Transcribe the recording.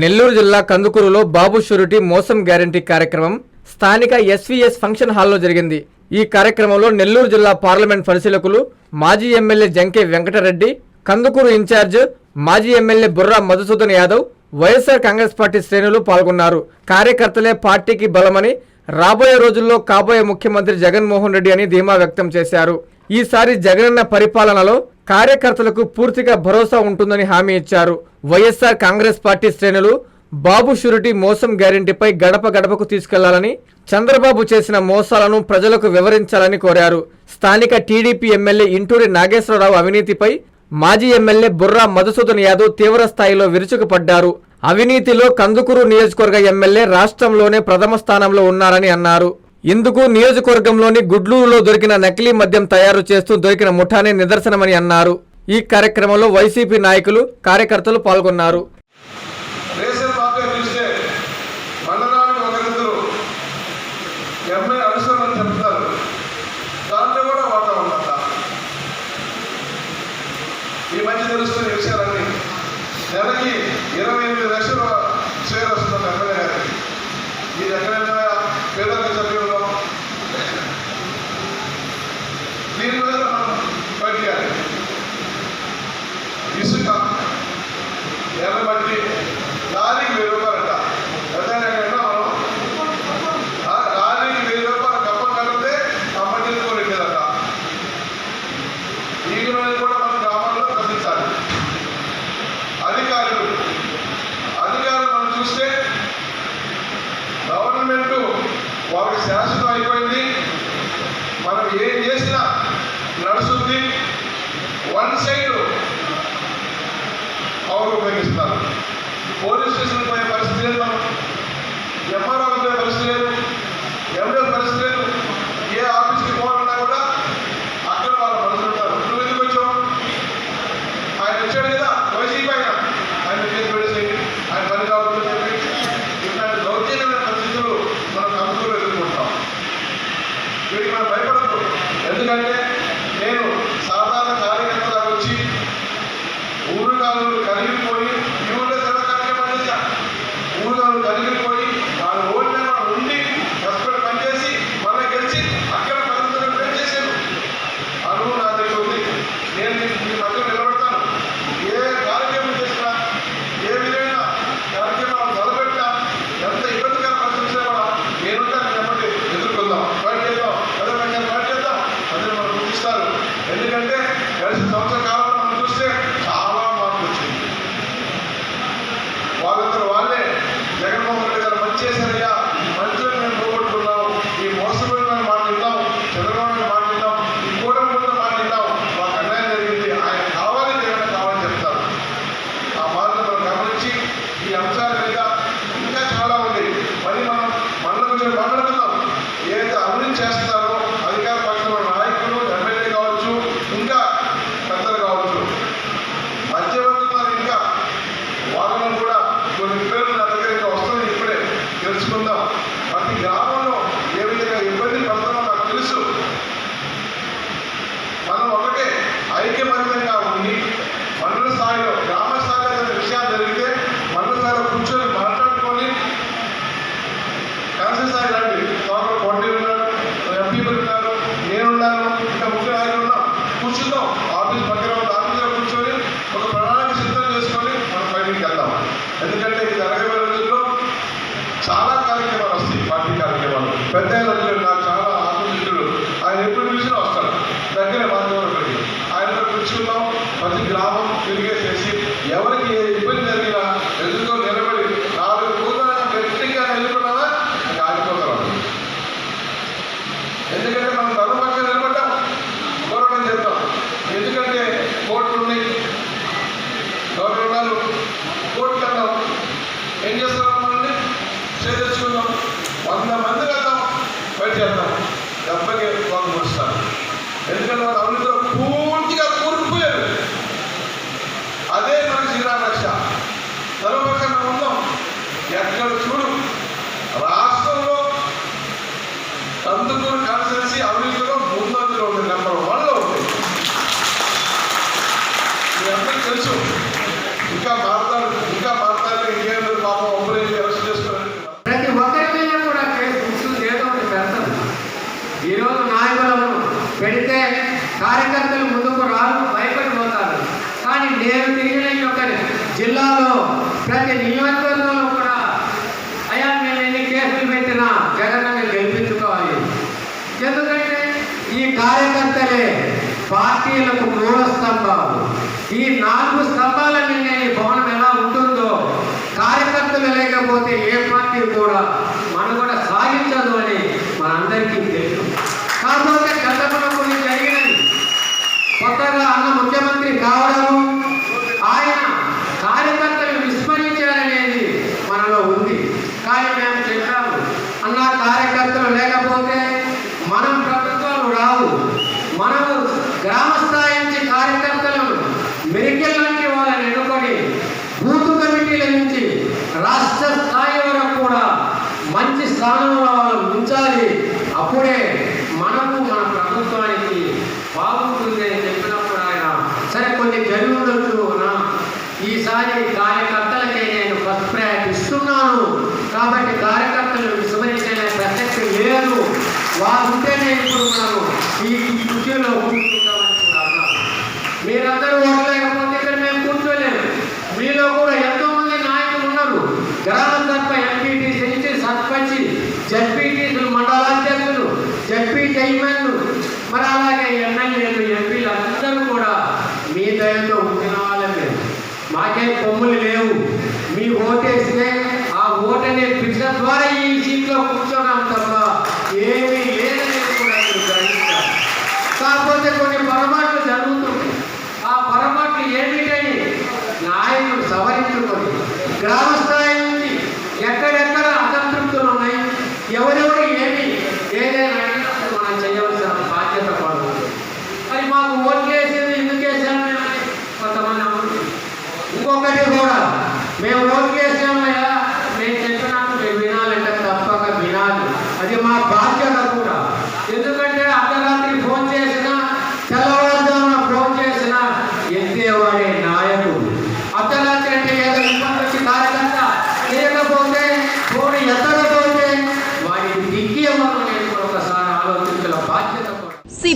నెల్లూరు జిల్లా కందుకూరులో బాబు షూరిటీ మోసం గ్యారంటీ కార్యక్రమం స్థానిక ఎస్వీఎస్ ఫంక్షన్ హాల్లో జరిగింది. ఈ కార్యక్రమంలో నెల్లూరు జిల్లా పార్లమెంట్ పరిశీలకులు మాజీ ఎమ్మెల్యే జంకే వెంకటరెడ్డి కందుకూరు ఇన్ఛార్జ్ మాజీ MLA Burra Madhusudan Yadav YSR Congress party శ్రేణులు పాల్గొన్నారు. కార్యకర్తలే పార్టీకి బలమని రాబోయే రోజుల్లో కాబోయే ముఖ్యమంత్రి జగన్మోహన్ రెడ్డి అని ధీమా వ్యక్తం చేశారు. ఈసారి జగనన్న పరిపాలనలో కార్యకర్తలకు పూర్తిగా భరోసా ఉంటుందని హామీ ఇచ్చారు. వైఎస్ఆర్ కాంగ్రెస్ పార్టీ శ్రేణులు బాబు షూరిటీ మోసం గ్యారెంటీపై గడప గడపకు తీసుకెళ్ళాలని చంద్రబాబు చేసిన మోసాలను ప్రజలకు వివరించాలని కోరారు. స్థానిక టీడీపీ ఎమ్మెల్యే ఇంటూరి నాగేశ్వరరావు అవినీతిపై మాజీ ఎమ్మెల్యే బుర్రా మధుసూదన్ యాదవ్ తీవ్ర స్థాయిలో విరుచుకుపడ్డారు. అవినీతిలో కందుకూరు నియోజకవర్గ ఎమ్మెల్యే రాష్ట్రంలోనే ప్రథమ స్థానంలో ఉన్నారని అన్నారు. ఇందుకు నియోజకవర్గంలోని గుడ్లూరులో దొరికిన నకిలీ మద్యం తయారు చేస్తూ దొరికిన ముఠానే నిదర్శనమని అన్నారు. ఈ కార్యక్రమంలో వైసీపీ నాయకులు కార్యకర్తలు పాల్గొన్నారు. ఈ మధ్య తెలుస్తున్న విషయాలన్నీ నెలకి ఇరవై ఎనిమిది లక్షల షేర్ వస్తుంది ఎమ్మెల్యే ఎక్కడైనా వాడు శాశ్వతం అయిపోయింది. మనం ఏం చేసినా నడుస్తుంది. వన్ సైడ్ పవర్ ఉపయోగిస్తారు. పోలీస్ స్టేషన్ పోయే gracias. జిల్లాలో ప్రతి నియోజకవర్గంలో కూడా అయ్యా మేము ఎన్ని కేసులు పెట్టినా జగన్ గెలిపించుకోవాలి. ఎందుకంటే ఈ కార్యకర్తలే పార్టీలకు మూల స్తంభాలు. ఈ నాలుగు స్తంభాల మీద ఈ భవనం ఎలా ఉంటుందో కార్యకర్తలు లేకపోతే ఏ పార్టీ కూడా మనుగడ సాగించదు అని మనందరికీ తెలుసు. కాకపోతే గతంలో కొన్ని జరిగినవి కొత్తగా అన్న ముఖ్యమంత్రి కావడం స్థానంలో ఉంచాలి అప్పుడే మనము మన ప్రభుత్వానికి బాగుంటుంది అని చెప్పినప్పుడు ఆయన సరే కొన్ని జరిగి ఉండొచ్చు నా ఈసారి కార్యకర్తలకే నేను ఫస్ట్ ప్రయారిటీ ఇస్తున్నాను. కాబట్టి కార్యకర్తలు విస్మరించే ప్రసక్తి లేదు. వారు ఉంటేనే ఇప్పుడు మనము